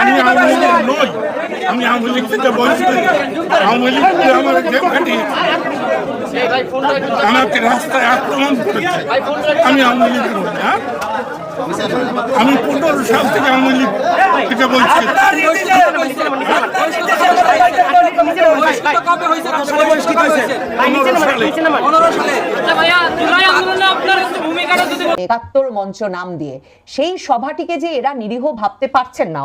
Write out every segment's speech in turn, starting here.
আমি আওয়ামী নই। আমি আওয়ামী লীগ থেকে বঞ্চিত। আওয়ামী লীগ আমার জেল খাটিয়ে আমাকে রাস্তায় আক্রমণ করেছে, আমি আওয়ামী লীগ নই হ্যাঁ? আমি পনেরো সাল থেকে আওয়ামী লীগ থেকে বলছি পনেরো সালে। একাত্তর মঞ্চ নাম দিয়ে সেই সভাটিকে যে এরা নিরীহ ভাবতে পারছেন না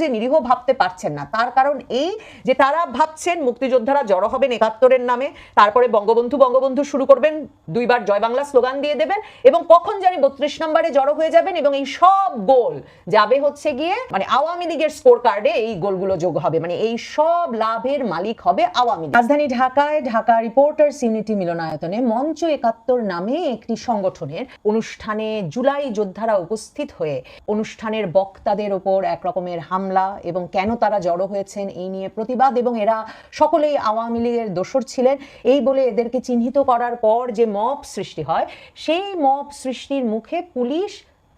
যে নিরীহ ভাবতে পারছেন না, তার কারণ এই যে তারা ভাবছেন মুক্তিযোদ্ধারা জড়ো হবেন একাত্তরের নামে, তারপরে বঙ্গবন্ধু বঙ্গবন্ধু শুরু করবেন, দুইবার জয় বাংলা স্লোগান দিয়ে দেবেন এবং কখন জানি বত্রিশ নম্বরে জড়ো হয়ে যাবেন এবং এই সব গোল যাবে হচ্ছে গিয়ে মানে আওয়ামী লীগের স্কোর কার্ডে এই গোলগুলো যোগ হবে মানে এই সব লাভের মালিক হবে আওয়ামী। রাজধানী ঢাকায় ঢাকা রিপোর্টার্স ইউনিটি মিলনায়তনে মঞ্চ একাত্তর নামে একটি সংগঠনের অনুষ্ঠানে জুলাই যোদ্ধারা উপস্থিত হয়ে অনুষ্ঠানের বক্তাদের ওপর এক রকমের হামলা এবং কেন তারা জড়ো হয়েছেন এই নিয়ে প্রতিবাদ এবং এরা সকলেই আওয়ামী লীগের দোসর ছিলেন। এই বলে এদেরকে চিহ্নিত করার পর যে মব সৃষ্টি হয়, সেই মব সৃষ্টির মুখে পুলিশ,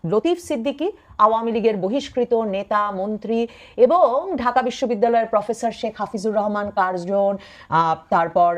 লতিফ সিদ্দিকী, আওয়ামী লীগের বহিষ্কৃত নেতা, মন্ত্রী এবং ঢাকা বিশ্ববিদ্যালয়ের প্রফেসর শেখ হাফিজুর রহমান, কার্জন তারপর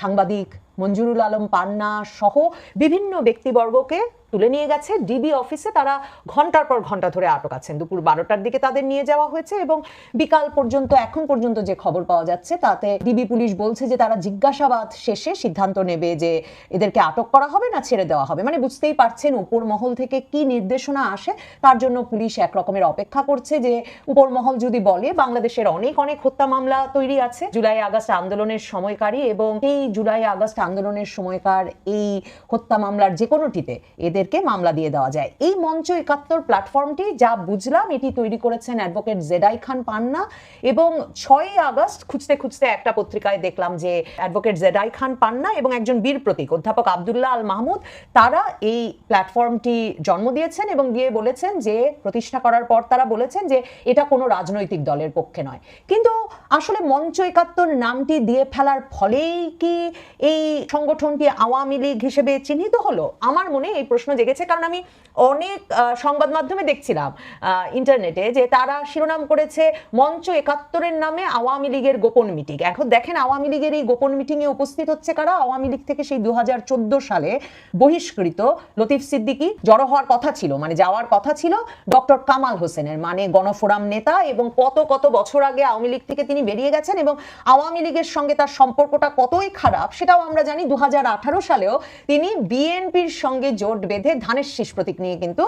সাংবাদিক মঞ্জুরুল আলম পান্না সহ বিভিন্ন ব্যক্তিবর্গকে তুলে নিয়ে গেছে। ডিবি অফিসে তারা ঘণ্টার পর ঘণ্টা ধরে আটক আছেন। দুপুর বারোটার দিকে তাদের নিয়ে যাওয়া হয়েছে এবং বিকাল পর্যন্ত, এখন পর্যন্ত যে খবর পাওয়া যাচ্ছে, তাতে ডিবি পুলিশ বলছে যে তারা জিজ্ঞাসাবাদ শেষে সিদ্ধান্ত নেবে যে এদেরকে আটক করা হবে না ছেড়ে দেওয়া হবে। মানে বুঝতেই পারছেন উপর মহল থেকে কি নির্দেশনা আসে, তার জন্য পুলিশ এক রকমের অপেক্ষা করছে যে উপর মহল যদি বলে, বাংলাদেশের অনেক অনেক হত্যা মামলা তৈরি আছে। জুলাই আগস্ট আন্দোলনের সময়কারী এবং এই জুলাই আগস্ট আন্দোলনের সময়কার এই হত্যা মামলার যে কোনোটিতে এদেরকে মামলা দিয়ে দেওয়া যায়। এই মঞ্চ একাত্তর প্ল্যাটফর্মটি, যা বুঝলাম এটি তৈরি করেছেন অ্যাডভোকেট জেদাই খান পান্না এবং ছয়ই আগস্ট খুঁজতে খুঁজতে একটা পত্রিকায় দেখলাম যে অ্যাডভোকেট জেদাই খান পান্না এবং একজন বীর প্রতীক, অধ্যাপক আবদুল্লাহ আল মাহমুদ, তারা এই প্ল্যাটফর্মটি জন্ম দিয়েছেন এবং দিয়ে বলেছেন যে, প্রতিষ্ঠা করার পর তারা বলেছেন যে, এটা কোনো রাজনৈতিক দলের পক্ষে নয়। কিন্তু আসলে মঞ্চ একাত্তর নামটি দিয়ে ফেলার ফলেই কি এই সংগঠনটি আওয়ামী লীগ হিসেবে চিহ্নিত হলো? আমার মনে এই প্রশ্ন জেগেছে, কারণ আমি অনেক সংবাদ মাধ্যমে দেখছিলাম ইন্টারনেটে যে তারা শিরোনাম করেছে মঞ্চ একাত্তরের নামে আওয়ামী লীগের গোপন মিটিং। এখন দেখেন আওয়ামী লীগের এই গোপন মিটিংয়ে উপস্থিত হচ্ছে কারা? আওয়ামী লীগ থেকে সেই দু হাজার চোদ্দ সালে বহিষ্কৃত লতিফ সিদ্দিকী। জড়ো হওয়ার কথা ছিল মানে যাওয়ার কথা ছিল ডক্টর কামাল হোসেনের মানে গণফোরাম নেতা এবং কত কত বছর আগে আওয়ামী লীগ থেকে তিনি বেরিয়ে গেছেন এবং আওয়ামী লীগের সঙ্গে তার সম্পর্কটা কতই খারাপ সেটাও আমরা জানি দু সালেও তিনি বিএনপির সঙ্গে জোট বেঁধে ধানের শীষ প্রতীক নিয়ে কিন্তু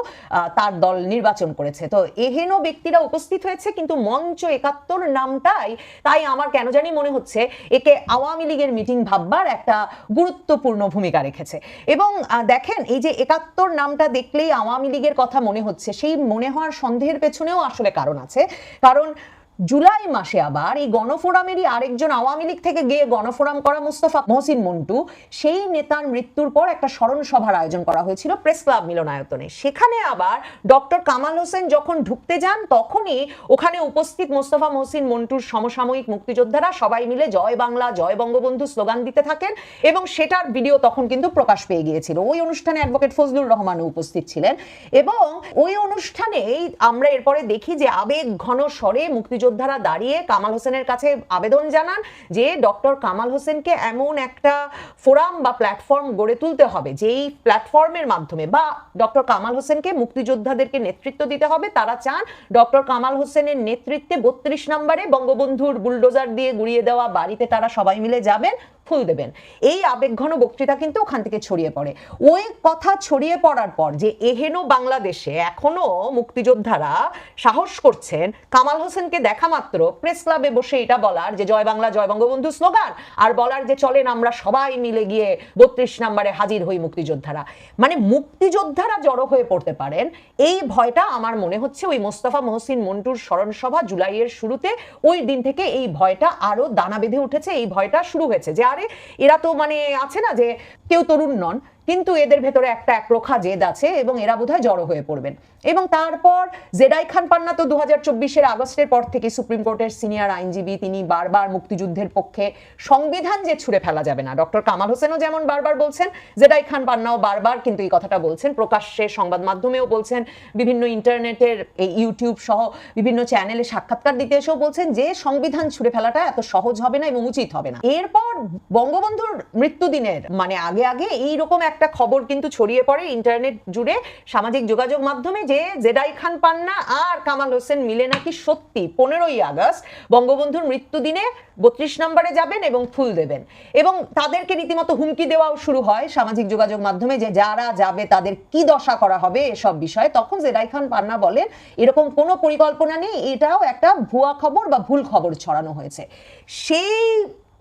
তার দল নির্বাচন করেছে। তো এহেন ব্যক্তিরা উপস্থিত হয়েছে, কিন্তু মঞ্চ একাত্তর নামটাই, তাই আমার কেন জানি মনে হচ্ছে, একে আওয়ামী লীগের মিটিং ভাববার একটা গুরুত্বপূর্ণ ভূমিকা রেখেছে। এবং দেখেন, এই যে একাত্তর নামটা দেখলেই আওয়ামী লীগের কথা মনে হচ্ছে। সেই মনে হওয়ার সন্দেহের পেছনেও আসলে কারণ আছে। কারণ জুলাই মাসে আবার এই গণফোরামেরই আরেকজন আওয়ামী লীগ থেকে গিয়ে গণফোরাম করা মুস্তফা মহসিন মন্টু, সেই নেতার মৃত্যুর পর একটা স্মরণ সভার আয়োজন করা হয়েছিল প্রেস ক্লাব মিলনায়তনে। সেখানে আবার ডক্টর কামাল হোসেন যখন ঢুকতে যান, তখনই ওখানে উপস্থিত মোস্তফা মহসিন মন্টুর সমসাময়িক মুক্তিযোদ্ধারা সবাই মিলে জয় বাংলা, জয় বঙ্গবন্ধু স্লোগান দিতে থাকেন এবং সেটার ভিডিও তখন কিন্তু প্রকাশ পেয়ে গিয়েছিল। ওই অনুষ্ঠানে অ্যাডভোকেট ফজলুর রহমানও উপস্থিত ছিলেন এবং ওই অনুষ্ঠানেই আমরা এরপরে দেখি যে আবেগ ঘন স্বরে মুক্তিযোদ্ধারা দাঁড়িয়ে কামাল হোসেনের কাছে আবেদন জানান যে ডক্টর কামাল হোসেনকে এমন একটা ফোরাম বা প্ল্যাটফর্ম গড়ে তুলতে হবে, যেই প্ল্যাটফর্মের মাধ্যমে বা ডক্টর কামাল হোসেনকে মুক্তিযোদ্ধাদেরকে নেতৃত্ব দিতে হবে। তারা চান ডক্টর কামাল হোসেনের নেতৃত্বে বত্রিশ নম্বরে বঙ্গবন্ধুর বুলডোজার দিয়ে গুড়িয়ে দেওয়া বাড়িতে তারা সবাই মিলে যাবেন। ফুল দেবেন। এই আবেগঘন বক্তৃতা কিন্তু ওখান থেকে ছড়িয়ে পড়ে। ওই কথা ছড়িয়ে পড়ার পর যে এহেন বাংলাদেশে এখনও মুক্তিযোদ্ধারা সাহস করছেন, কামাল হোসেনকে দেখা মাত্র, প্রেস ক্লাবে বসে এটা বলার যে জয় বাংলা, জয় বঙ্গবন্ধু স্লোগান, আর বলার যে চলেন আমরা সবাই মিলে গিয়ে বত্রিশ নম্বরে হাজির হই মুক্তিযোদ্ধারা। মানে মুক্তিযোদ্ধারা জড়ো হয়ে পড়তে পারেন, এই ভয়টা আমার মনে হচ্ছে ওই মোস্তফা মহসিন মন্টুর স্মরণ সভা জুলাইয়ের শুরুতে ওই দিন থেকে এই ভয়টা আরও দানা বেঁধে উঠেছে, এই ভয়টা শুরু হয়েছে যে আরে এরা তো মানে আছে না যে কেউ তরুণ নন। কিন্তু এদের ভেতরে একটা একরোখা জেদ আছে এবং এরা বোধহয় জড়ো হয়ে পড়বেন। এবং তারপর জেডাই খান পান্না তো দু হাজার চব্বিশের আগস্টের পর থেকে সুপ্রিম কোর্টের সিনিয়র আইনজীবী, তিনি বারবার মুক্তিযুদ্ধের পক্ষে সংবিধান যে ছুঁড়ে ফেলা যাবে না। ডক্টর কামাল হোসেনও যেমন বারবার বলছেন জেডাই খান পান্নাও বারবার কিন্তু এই কথাটা বলছেন। প্রকাশ্যে সংবাদ মাধ্যমেও বলছেন, বিভিন্ন ইন্টারনেটের এই ইউটিউব সহ বিভিন্ন চ্যানেলে সাক্ষাৎকার দিতে এসেও বলছেন যে সংবিধান ছুড়ে ফেলাটা এত সহজ হবে না এবং উচিত হবে না। এরপর বঙ্গবন্ধুর মৃত্যুদিনের মানে আগে আগে এই রকম একটা খবর কিন্তু ছড়িয়ে পড়ে ইন্টারনেট জুড়ে সামাজিক যোগাযোগ মাধ্যমে যে জেডাই খান পান্না আর কামাল হোসেন মিলে নাকি সত্যি পনেরোই আগস্ট বঙ্গবন্ধুর মৃত্যুদিনে বত্রিশ নম্বরে যাবেন এবং ফুল দেবেন। এবং তাদেরকে রীতিমতো হুমকি দেওয়াও শুরু হয় সামাজিক যোগাযোগ মাধ্যমে যে যারা যাবে তাদের কি দশা করা হবে এসব বিষয়ে। তখন জেডাই খান পান্না বলেন, এরকম কোনো পরিকল্পনা নেই, এটাও একটা ভুয়া খবর বা ভুল খবর ছড়ানো হয়েছে। সেই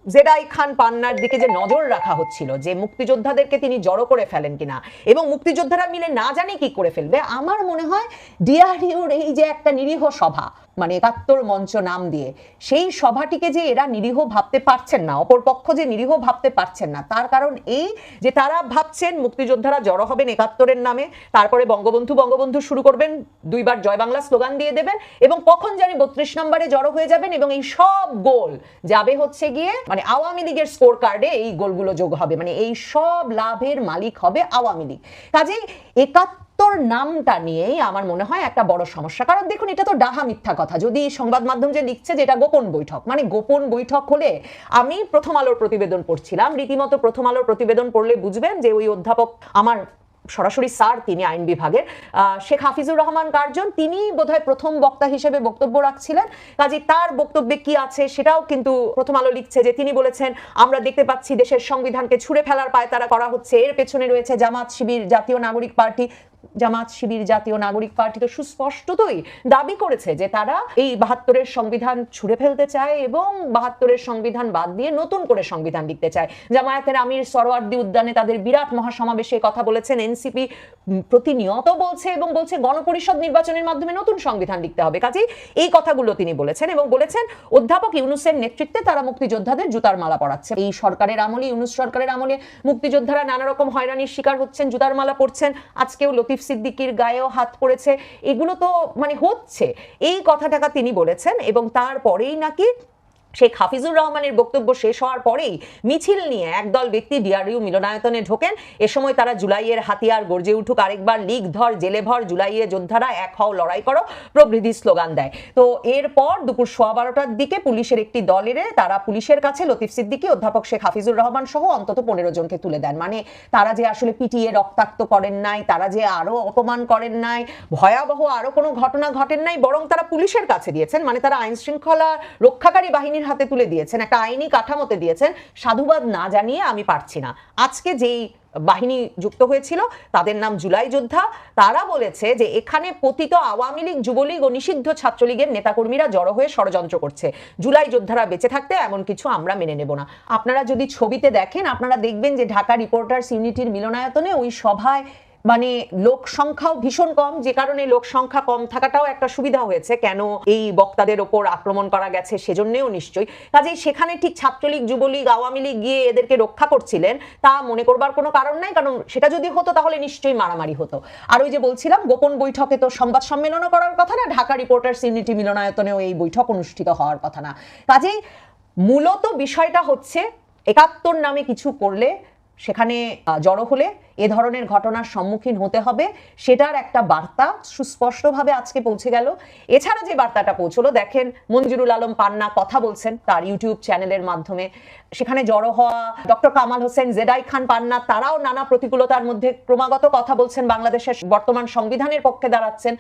জেডাই খান পান্নার দিকে যে নজর রাখা হচ্ছিল, যে মুক্তিযোদ্ধাদেরকে তিনি জড়ো করে ফেলেন কিনা, এবং মুক্তিযোদ্ধারা মিলে না জানে কি করে ফেলবে, আমার মনে হয় ডিআরইউর এই যে একটা নিরীহ সভা মানে একাত্তর মঞ্চ নাম দিয়ে, সেই সভাটিকে যে এরা নিরীহ ভাবতে পারছেন না, অপরপক্ষ যে নিরীহ ভাবতে পারছেন না, তার কারণ এই যে তারা ভাবছেন মুক্তিযোদ্ধারা জড়ো হবেন একাত্তরের নামে, তারপরে বঙ্গবন্ধু বঙ্গবন্ধু শুরু করবেন, দুইবার জয় বাংলা স্লোগান দিয়ে দেবেন, এবং কখন জানি বত্রিশ নম্বরে জড়ো হয়ে যাবেন, এবং এই সব গোল যাবে হচ্ছে গিয়ে মানে আওয়ামী লীগের স্কোর কার্ডে এই গোলগুলো যোগ হবে মানে এই সব লাভের মালিক হবে আওয়ামী লীগ। কাজেই একাত্তর নামটা নিয়েই আমার মনে হয় একটা বড় সমস্যা। কারণ দেখুন, এটা তো ডাহা মিথ্যা কথা। যদি সংবাদ মাধ্যম যে লিখছে যে এটা গোপন বৈঠক মানে গোপন বৈঠক হলে আমি প্রথম আলোর প্রতিবেদন পড়ছিলাম। রীতিমতো প্রথম আলোর প্রতিবেদন পড়লে বুঝবেন যে ওই অধ্যাপক আমার সরাসরি স্যার, তিনি আইন বিভাগের। শেখ হাফিজুর রহমান কার্জন তিনি বোধহয় প্রথম বক্তা হিসেবে বক্তব্য রাখছিলেন। কাজে তার বক্তব্যে কি আছে সেটাও কিন্তু প্রথম আলো লিখছে যে তিনি বলেছেন, আমরা দেখতে পাচ্ছি দেশের সংবিধানকে ছুঁড়ে ফেলার পায় তারা করা হচ্ছে। এর পেছনে রয়েছে জামাত শিবির, জাতীয় নাগরিক পার্টি জামাত শিবির জাতীয় নাগরিক পার্টি তো সুস্পষ্টতই দাবি করেছে যে তারা এই বাহাত্তরের সংবিধান ছুঁড়ে ফেলতে চায় এবং বাহাত্তরের সংবিধান বাদ দিয়ে নতুন করে সংবিধান লিখতে চায়। জামায়াতের আমির সরোয়ার্দি উদ্যানে তাদের বিরাট মহাসমাবেশে কথা বলেছেন। এনসিপি প্রতিনিয়ত বলছে এবং বলছে গণপরিষদ নির্বাচনের মাধ্যমে নতুন সংবিধান লিখতে হবে। কাজেই এই কথাগুলো তিনি বলেছেন এবং বলেছেন, অধ্যাপক ইউনুসের নেতৃত্বে তারা মুক্তিযোদ্ধাদের জুতার মালা পরাচ্ছে এই সরকারের আমলে, ইউনুস সরকারের আমলে মুক্তিযোদ্ধারা নানা রকম হয়রানির শিকার হচ্ছেন, জুতার মালা পরছেন। আজকেও লতিফ সিদ্দিকির গায়েও হাত পড়েছে। এগুলো তো মানে হচ্ছে। এই কথাটাকা তিনি বলেছেন এবং তারপরেই নাকি শেখ হাফিজুর রহমানের বক্তব্য শেষ হওয়ার পরেই মিছিল নিয়ে একদল ব্যক্তি ডিআরইউ মিলনায়তনে ঢোকেন। এ সময় তারা জুলাইয়ের হাতিয়ার গর্জে উঠুক, আরেকবার লিগ ধর জেলে ভর জুলাইয়ে যোদ্ধারা এক হও লড়াই করো প্রভৃতি স্লোগান দেয়। তো এরপর দুপুর সোয়া বারোটার দিকে পুলিশের একটি দল তারা পুলিশের কাছে লতিফ সিদ্দিকী, অধ্যাপক শেখ হাফিজুর রহমান সহ অন্তত পনেরো জনকে তুলে দেন। মানে তারা যে আসলে পিটিয়ে রক্তাক্ত করেন নাই, তারা যে আরও অপমান করেন নাই, ভয়াবহ আরও কোনো ঘটনা ঘটেন নাই, বরং তারা পুলিশের কাছে দিয়েছেন। মানে তারা আইন শৃঙ্খলা রক্ষাকারী বাহিনীর হাতে তুলে দিয়েছেন, একটা আইনি কাঠামোতে দিয়েছেন, সাধুবাদ না জানিয়ে আমি পারছি না। আজকে যেই বাহিনী যুক্ত হয়েছিল, তাদের নাম জুলাই যোদ্ধা, তারা বলেছে যে এখানে পতিত আওয়ামী লীগ, যুবলীগ ও নিষিদ্ধ ছাত্রলীগের নেতাকর্মীরা জড়ো হয়ে ষড়যন্ত্র করছে। জুলাই যোদ্ধারা বেঁচে থাকতে এমন কিছু আমরা মেনে নেব না। আপনারা যদি ছবিতে দেখেন, আপনারা দেখবেন যে ঢাকা রিপোর্টার্স ইউনিটির মিলনায়তনে ওই সভায় মানে লোক সংখ্যাও ভীষণ কম, যে কারণে লোক সংখ্যা কম থাকাটাও একটা সুবিধা হয়েছে। কেন এই বক্তাদের ওপর আক্রমণ করা গেছে সেজন্যও নিশ্চয়ই। কাজেই সেখানে ঠিক ছাত্রলীগ, যুবলীগ, আওয়ামী লীগ গিয়ে এদেরকে রক্ষা করছিলেন, তা মনে করবার কোনো কারণ নাই, কারণ সেটা যদি হতো তাহলে নিশ্চয়ই মারামারি হতো। আর ওই যে বলছিলাম, গোপন বৈঠকে তো সংবাদ সম্মেলনও করার কথা না, ঢাকা রিপোর্টার্স ইউনিটি মিলনায়তনেও এই বৈঠক অনুষ্ঠিত হওয়ার কথা না। কাজেই মূলত বিষয়টা হচ্ছে, একাত্তর নামে কিছু করলে সেখানে জড়ো হলে এ ধরনের ঘটনার সম্মুখীন হতে হবে, সেটার একটা বার্তা সুস্পষ্টভাবে আজকে পৌঁছে গেল। এছাড়া যে বার্তাটা পৌঁছলো, দেখেন মঞ্জুরুল আলম পান্না কথা বলছেন তার ইউটিউব চ্যানেলের মাধ্যমে। সেখানে জড়ো হওয়া doctor Kamal Hossain Z I Khan Panna, তারাও নানা প্রতিকূলতার মধ্যে ক্রমাগত কথা বলছেন, বাংলাদেশের বর্তমান সংবিধানের পক্ষে দাঁড়াচ্ছেন।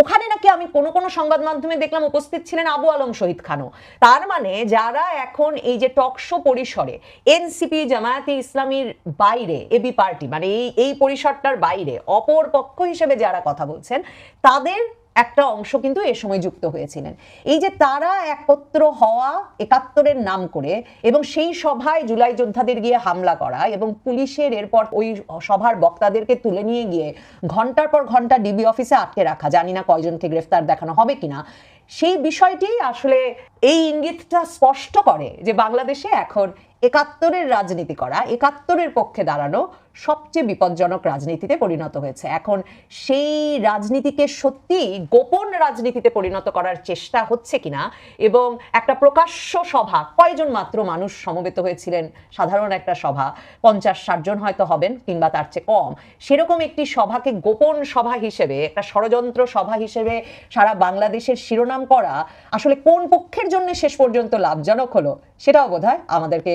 ওখানে নাকি আমি কোনো কোনো সংবাদ মাধ্যমে দেখলাম উপস্থিত ছিলেন আবু আলম শহীদ খানও। তার মানে যারা এখন এই যে টকশো পরিসরে, এনসিপি, জামায়াতে ইসলামীর বাইরে, এবি পার্টি মানে এই এই পরিসরটার বাইরে অপর পক্ষ হিসেবে যারা কথা বলছেন, তাদের একটা অংশ কিন্তু এ সময় যুক্ত হয়েছিলেন। এই যে তারা একত্র হওয়া একাত্তরের নাম করে এবং সেই সভায় জুলাই যোদ্ধাদের গিয়ে হামলা করা এবং পুলিশের এরপর ওই সভার বক্তাদেরকে তুলে নিয়ে গিয়ে ঘণ্টার পর ঘণ্টা ডিবি অফিসে আটকে রাখা, জানি না কয়জনকে গ্রেফতার দেখানো হবে কিনা, সেই বিষয়টি আসলে এই ইঙ্গিতটা স্পষ্ট করে যে বাংলাদেশে এখন একাত্তরের রাজনীতি করা, একাত্তরের পক্ষে দাঁড়ানো সবচেয়ে বিপজ্জনক রাজনীতিতে পরিণত হয়েছে। এখন সেই রাজনীতিকে সত্যি গোপন রাজনীতিতে পরিণত করার চেষ্টা হচ্ছে কিনা এবং একটা প্রকাশ্য সভা, কয়জন মাত্র মানুষ সমবেত হয়েছিলেন সাধারণ একটা সভা, পঞ্চাশ ষাটজন হয়তো হবেন কিংবা তার চেয়ে কম, সেরকম একটি সভাকে গোপন সভা হিসেবে, একটা ষড়যন্ত্র সভা হিসেবে সারা বাংলাদেশের শিরোনাম করা আসলে কোন পক্ষের জন্য শেষ পর্যন্ত লাভজনক হলো, সেটাও বোধহয় আমাদেরকে